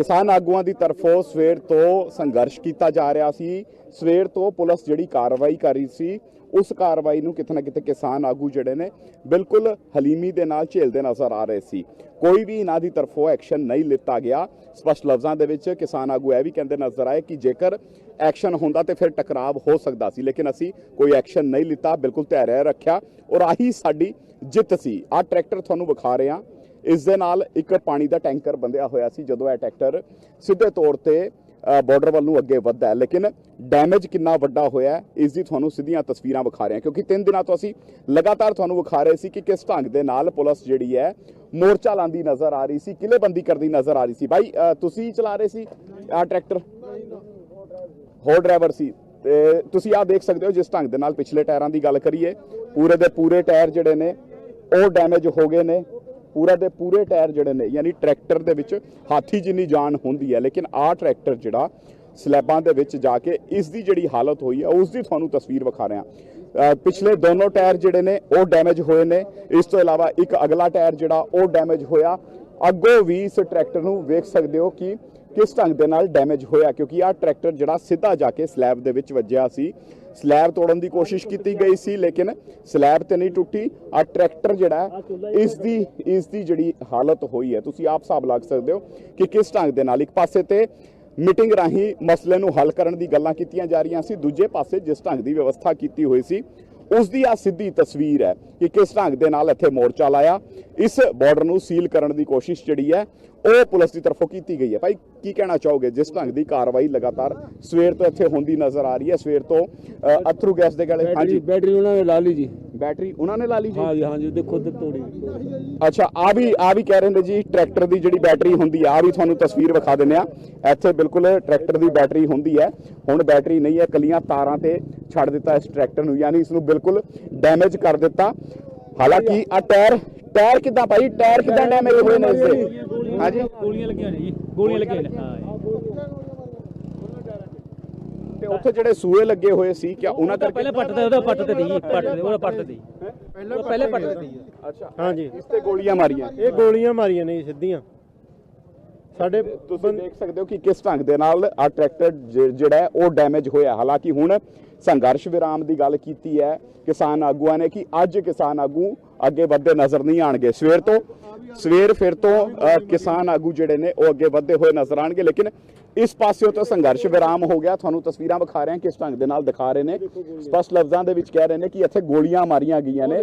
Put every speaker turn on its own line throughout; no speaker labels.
ਕਿਸਾਨ ਆਗੂਆਂ ਦੀ ਤਰਫੋਂ ਸਵੇਰ ਤੋਂ ਸੰਘਰਸ਼ ਕੀਤਾ ਜਾ ਰਿਹਾ ਸੀ। ਸਵੇਰ ਤੋਂ ਪੁਲਿਸ ਜਿਹੜੀ ਕਾਰਵਾਈ ਕਰ ਰਹੀ ਸੀ, ਉਸ ਕਾਰਵਾਈ ਨੂੰ ਕਿਤੇ ਨਾ ਕਿਤੇ ਕਿਸਾਨ ਆਗੂ ਜਿਹੜੇ ਨੇ ਬਿਲਕੁਲ ਹਲੀਮੀ ਦੇ ਨਾਲ ਝੇਲਦੇ ਨਜ਼ਰ ਆ ਰਹੇ ਸੀ। ਕੋਈ ਵੀ ਇਹਨਾਂ ਦੀ ਤਰਫੋਂ ਐਕਸ਼ਨ ਨਹੀਂ ਲਿੱਤਾ ਗਿਆ। ਸਪਸ਼ਟ ਲਫ਼ਜ਼ਾਂ ਦੇ ਵਿੱਚ ਕਿਸਾਨ ਆਗੂ ਇਹ ਵੀ ਕਹਿੰਦੇ ਨਜ਼ਰ ਆਏ ਕਿ ਜੇਕਰ ਐਕਸ਼ਨ ਹੁੰਦਾ ਤੇ ਫਿਰ ਟਕਰਾਵ ਹੋ ਸਕਦਾ ਸੀ, ਲੇਕਿਨ ਅਸੀਂ ਕੋਈ ਐਕਸ਼ਨ ਨਹੀਂ ਲਿੱਤਾ, ਬਿਲਕੁਲ ਧੈਰਯ ਰੱਖਿਆ ਔਰ ਆਹੀ ਸਾਡੀ ਜਿੱਤ ਸੀ। ਆ ਟਰੈਕਟਰ ਤੁਹਾਨੂੰ ਵਿਖਾ ਰਹੇ। ਹਾਂ ਇਸ ਦੇ ਨਾਲ ਇੱਕ ਪਾਣੀ ਦਾ ਟੈਂਕਰ ਬੰਦਿਆ ਹੋਇਆ ਸੀ, ਜਦੋਂ ਇਹ ਟਰੈਕਟਰ ਸਿੱਧੇ ਤੌਰ ਤੇ ਬਾਰਡਰ ਵੱਲ ਨੂੰ ਅੱਗੇ ਵੱਧਦਾ ਲੇਕਿਨ ਡੈਮੇਜ ਕਿੰਨਾ ਵੱਡਾ ਹੋਇਆ ਇਸ ਦੀ ਤੁਹਾਨੂੰ ਸਿੱਧੀਆਂ ਤਸਵੀਰਾਂ ਵਿਖਾ ਰਹੇ ਹਾਂ, ਕਿਉਂਕਿ ਤਿੰਨ ਦਿਨਾਂ ਤੋਂ ਅਸੀਂ ਲਗਾਤਾਰ ਤੁਹਾਨੂੰ ਵਿਖਾ ਰਹੇ ਸੀ ਕਿ ਕਿਸ ਢੰਗ ਦੇ ਨਾਲ ਪੁਲਿਸ ਜਿਹੜੀ ਹੈ, ਮੋਰਚਾ ਲਾਂਦੀ ਨਜ਼ਰ ਆ ਰਹੀ ਸੀ ਕਿਲੇਬੰਦੀ ਕਰਦੀ ਨਜ਼ਰ ਆ ਰਹੀ ਸੀ। ਭਾਈ ਤੁਸੀਂ ਚਲਾ ਰਹੇ ਸੀ ਆ ਟਰੈਕਟਰ? ਹੋਰ ਡਰਾਈਵਰ ਸੀ। ਤੇ ਤੁਸੀਂ ਆ ਦੇਖ ਸਕਦੇ ਹੋ ਜਿਸ ਢੰਗ ਦੇ ਨਾਲ ਪਿਛਲੇ ਟਾਇਰਾਂ ਦੀ ਗੱਲ ਕਰੀਏ, ਪੂਰੇ ਦੇ ਪੂਰੇ ਟਾਇਰ ਜਿਹੜੇ ਨੇ, ਉਹ ਡੈਮੇਜ ਹੋ ਗਏ ਨੇ। ਪੂਰਾ ਦੇ ਪੂਰੇ ਟਾਇਰ ਜਿਹੜੇ ਨੇ, ਯਾਨੀ ਟਰੈਕਟਰ ਦੇ ਵਿੱਚ ਹਾਥੀ ਜਿੰਨੀ ਜਾਨ ਹੁੰਦੀ ਹੈ, ਲੇਕਿਨ ਆਹ ਟਰੈਕਟਰ ਜਿਹੜਾ ਸਲੈਬਾਂ ਦੇ ਵਿੱਚ ਜਾ ਕੇ ਇਸ ਦੀ ਜਿਹੜੀ ਹਾਲਤ ਹੋਈ ਹੈ, ਉਸ ਦੀ ਤੁਹਾਨੂੰ ਤਸਵੀਰ ਵਿਖਾ ਰਿਹਾ। ਪਿਛਲੇ ਦੋਨੋਂ ਟਾਇਰ ਜਿਹੜੇ ਨੇ, ਉਹ ਡੈਮੇਜ ਹੋਏ ਨੇ। ਇਸ ਤੋਂ ਇਲਾਵਾ ਇੱਕ ਅਗਲਾ ਟਾਇਰ ਜਿਹੜਾ, ਉਹ ਡੈਮੇਜ ਹੋਇਆ। ਅੱਗੋਂ ਵੀ ਇਸ ਟਰੈਕਟਰ ਨੂੰ ਵੇਖ ਸਕਦੇ ਹੋ ਕਿ ਕਿਸ ਢੰਗ ਦੇ ਨਾਲ ਡੈਮੇਜ ਹੋਇਆ? ਕਿਉਂਕਿ ਆਹ ਟਰੈਕਟਰ ਜਿਹੜਾ ਸਿੱਧਾ ਜਾ ਕੇ ਸਲੈਬ ਦੇ ਵਿੱਚ ਵੱਜਿਆ ਸੀ। ਸਲੈਬ ਤੋੜਨ ਦੀ ਕੋਸ਼ਿਸ਼ ਕੀਤੀ ਗਈ ਸੀ ਲੇਕਿਨ ਸਲੈਬ ਤੇ ਨਹੀਂ ਟੁੱਟੀ। ਆ ਟਰੈਕਟਰ ਜਿਹੜਾ ਹੈ, ਇਸ ਦੀ ਇਸ ਦੀ ਜਿਹੜੀ ਹਾਲਤ ਹੋਈ ਹੈ ਤੁਸੀਂ ਆਪ ਹਿਸਾਬ ਲੱਗ ਸਕਦੇ ਹੋ ਕਿ ਕਿਸ ਢੰਗ ਦੇ ਨਾਲ ਇੱਕ ਪਾਸੇ ਤੇ ਮੀਟਿੰਗ ਰਾਹੀਂ ਮਸਲੇ ਨੂੰ ਹੱਲ ਕਰਨ ਦੀ ਗੱਲਾਂ ਕੀਤੀਆਂ ਜਾ ਰਹੀਆਂ ਸੀ ਦੂਜੇ ਪਾਸੇ ਜਿਸ ਢੰਗ ਦੀ ਵਿਵਸਥਾ ਕੀਤੀ ਹੋਈ ਸੀ ਉਸ ਦੀ ਆ ਸਿੱਧੀ ਤਸਵੀਰ ਹੈ ਕਿ ਕਿਸ ਢੰਗ ਦੇ ਨਾਲ ਇੱਥੇ ਮੋਰਚਾ ਲਾਇਆ। ਇਸ ਬਾਰਡਰ ਨੂੰ ਸੀਲ ਕਰਨ ਦੀ ਕੋਸ਼ਿਸ਼ ਜਿਹੜੀ ਹੈ ਉਹ ਪੁਲਿਸ ਦੀ ਤਰਫੋਂ ਕੀਤੀ ਗਈ ਹੈ। ਭਾਈ ਕੀ ਕਹਿਣਾ ਚਾਹੋਗੇ? ਜਿਸ ਢੰਗ ਦੀ ਕਾਰਵਾਈ ਲਗਾਤਾਰ ਸਵੇਰ ਤੋਂ ਇੱਥੇ ਹੁੰਦੀ ਨਜ਼ਰ ਆ ਰਹੀ ਹੈ ਸਵੇਰ ਤੋਂ ਅਥਰੂ ਗੈਸ ਦੇ ਗਲੇ। ਹਾਂਜੀ।
ਬੈਟਰੀ ਉਹਨਾਂ ਨੇ ਲਾ ਲਈ ਜੀ।
ਬੈਟਰੀ ਉਹਨਾਂ ਨੇ ਲਾ ਲਈ ਜੀ?
ਹਾਂ ਜੀ ਹਾਂ ਜੀ ਦੇਖੋ ਤੇ ਤੋੜੀ।
ਅੱਛਾ ਆ ਵੀ ਆ ਵੀ ਕਹਿ ਰਹੇ ਨੇ ਜੀ ਟਰੈਕਟਰ ਦੀ ਜਿਹੜੀ ਬੈਟਰੀ ਹੁੰਦੀ ਆ ਆਹ ਵੀ ਤੁਹਾਨੂੰ ਤਸਵੀਰ ਵਿਖਾ ਦਿੰਦੇ ਆ। ਇੱਥੇ ਬਿਲਕੁਲ ਟਰੈਕਟਰ ਦੀ ਬੈਟਰੀ ਹੁੰਦੀ ਹੈ ਹੁਣ ਬੈਟਰੀ ਨਹੀਂ ਹੈ ਕੱਲੀਆਂ ਤਾਰਾਂ ਤੇ ਛੱਡ ਦਿੱਤਾ ਇਸ ਟਰੈਕਟਰ ਨੂੰ ਯਾਨੀ ਇਸ ਨੂੰ ਬਿਲਕੁਲ ਡੈਮੇਜ ਕਰ ਦਿੱਤਾ। ਹਾਲਾਂਕਿ ਆ ਟਾਇਰ ਟਾਇਰ ਕਿੱਦਾਂ ਭਾਈ? ਟਾਇਰ ਕਿੱਦਾਂ ਡੈਮੇਜ ਹੋਏ ਨੇ ਇਸ ਦੇ? ਹਾਂਜੀ
ਗੋਲੀਆਂ ਲੱਗੀਆਂ ਨੇ ਜੀ ਗੋਲੀਆਂ ਲੱਗੀਆਂ ਨੇ। ਹਾਂ
ਤੇ ਉੱਥੇ ਜਿਹੜੇ ਸੂਏ ਲੱਗੇ ਹੋਏ ਸੀ ਕਿਆ ਉਹਨਾਂ ਕਰਕੇ?
ਪਹਿਲੇ ਪੱਟ ਤੇ ਉਹਦਾ ਪੱਟ ਤੇ ਦੀ ਪੱਟ ਤੇ ਉਹਦਾ ਪੱਟ ਤੇ ਦੀ ਪਹਿਲਾਂ ਪਹਿਲੇ ਪੱਟ ਤੇ ਦੀ
ਅੱਛਾ।
ਹਾਂਜੀ।
ਇਸ ਤੇ ਗੋਲੀਆਂ ਮਾਰੀਆਂ।
ਇਹ ਗੋਲੀਆਂ ਮਾਰੀਆਂ ਨੇ ਜੀ ਸਿੱਧੀਆਂ। ਸਾਡੇ
ਤੁਸੀਂ ਦੇਖ ਸਕਦੇ ਹੋ ਕਿ ਕਿਸ ਢੰਗ ਦੇ ਨਾਲ ਆ ਟਰੈਕਟਰ ਜਿਹੜਾ ਹੈ ਉਹ ਡੈਮੇਜ ਹੋਇਆ। ਹਾਲਾਂਕਿ ਹੁਣ ਸੰਘਰਸ਼ ਵਿਰਾਮ ਦੀ ਗੱਲ ਕੀਤੀ ਹੈ ਕਿਸਾਨ ਆਗੂਆਂ ਨੇ ਕਿ ਅੱਜ ਕਿਸਾਨ ਆਗੂ ਅੱਗੇ ਵੱਧਦੇ ਨਜ਼ਰ ਨਹੀਂ ਆਣਗੇ। ਸਵੇਰ ਤੋਂ ਸਵੇਰ ਫਿਰ ਤੋਂ ਕਿਸਾਨ ਆਗੂ ਜਿਹੜੇ ਨੇ, ਉਹ ਅੱਗੇ ਵੱਧਦੇ ਹੋਏ ਨਜ਼ਰ ਆਣਗੇ। ਲੇਕਿਨ ਇਸ ਪਾਸਿਓਂ ਤੋਂ ਸੰਘਰਸ਼ ਵਿਰਾਮ ਹੋ ਗਿਆ। ਤੁਹਾਨੂੰ ਤਸਵੀਰਾਂ ਵਿਖਾ ਰਹੇ ਹਾਂ ਕਿਸ ਢੰਗ ਦੇ ਨਾਲ ਦਿਖਾ ਰਹੇ ਨੇ। ਸਪਸ਼ਟ ਲਫ਼ਜ਼ਾਂ ਦੇ ਵਿੱਚ ਕਹਿ ਰਹੇ ਨੇ ਕਿ ਇੱਥੇ ਗੋਲੀਆਂ ਮਾਰੀਆਂ ਗਈਆਂ ਨੇ।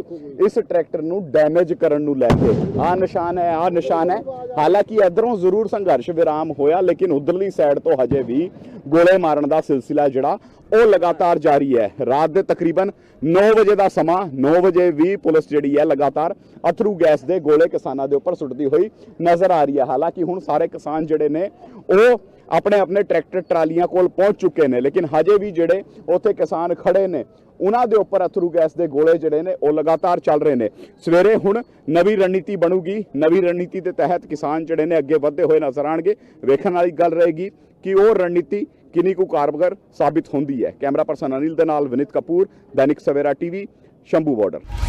ਇਸ ਟਰੈਕਟਰ ਨੂੰ ਡੈਮੇਜ ਕਰਨ ਨੂੰ ਲੈ ਕੇ। ਆਹ ਨਿਸ਼ਾਨ ਹੈ, ਆਹ ਨਿਸ਼ਾਨ ਹੈ। ਹਾਲਾਂਕਿ ਇਧਰੋਂ ਜ਼ਰੂਰ ਸੰਘਰਸ਼ ਵਿਰਾਮ ਹੋਇਆ, ਲੇਕਿਨ ਉਧਰਲੀ ਸਾਈਡ ਤੋਂ ਹਜੇ ਵੀ ਗੋਲੇ ਮਾਰਨ ਦਾ ਸਿਲਸਿਲਾ ਜਿਹੜਾ ਉਹ ਲਗਾਤਾਰ ਜਾਰੀ ਹੈ। ਰਾਤ ਦੇ ਤਕਰੀਬਨ 9 ਵਜੇ ਦਾ ਸਮਾਂ 9 ਵਜੇ ਵੀ ਪੁਲਿਸ ਜਿਹੜੀ ਹੈ ਲਗਾਤਾਰ ਅਥਰੂ ਗੈਸ ਦੇ ਗੋਲੇ ਕਿਸਾਨਾਂ ਦੇ ਉੱਪਰ ਸੁੱਟਦੀ ਹੋਈ ਨਜ਼ਰ ਆ ਰਹੀ ਹੈ। ਹਾਲਾਂਕਿ ਹੁਣ ਸਾਰੇ ਕਿਸਾਨ ਜਿਹੜੇ ਨੇ, ਉਹ ਆਪਣੇ ਆਪਣੇ ਟਰੈਕਟਰ ਟਰਾਲੀਆਂ ਕੋਲ ਪਹੁੰਚ ਚੁੱਕੇ ਨੇ, ਲੇਕਿਨ ਹਜੇ ਵੀ ਜਿਹੜੇ ਉੱਥੇ ਕਿਸਾਨ ਖੜੇ ਨੇ, ਉਹਨਾਂ ਦੇ ਉੱਪਰ ਅਥਰੂ ਗੈਸ ਦੇ ਗੋਲੇ ਜਿਹੜੇ ਨੇ, ਉਹ ਲਗਾਤਾਰ ਚੱਲ ਰਹੇ ਨੇ। ਸਵੇਰੇ ਹੁਣ ਨਵੀਂ ਰਣਨੀਤੀ ਬਣੂਗੀ। ਨਵੀਂ ਰਣਨੀਤੀ ਦੇ ਤਹਿਤ ਕਿਸਾਨ ਜਿਹੜੇ ਨੇ ਅੱਗੇ ਵਧਦੇ ਹੋਏ ਨਜ਼ਰ ਆਣਗੇ ਵੇਖਣ ਵਾਲੀ ਗੱਲ ਰਹੇਗੀ ਕਿ ਉਹ ਰਣਨੀਤੀ ਕਿੰਨੀ ਕੁ ਕਾਰਗਰ ਸਾਬਿਤ ਹੁੰਦੀ ਹੈ? ਕੈਮਰਾ ਪਰਸਨ ਅਨਿਲ ਦੇ ਨਾਲ ਵਿਨਿਤ ਕਪੂਰ, ਦੈਨਿਕ ਸਵੇਰਾ ਟੀਵੀ, ਸ਼ੰਭੂ ਬਾਰਡਰ।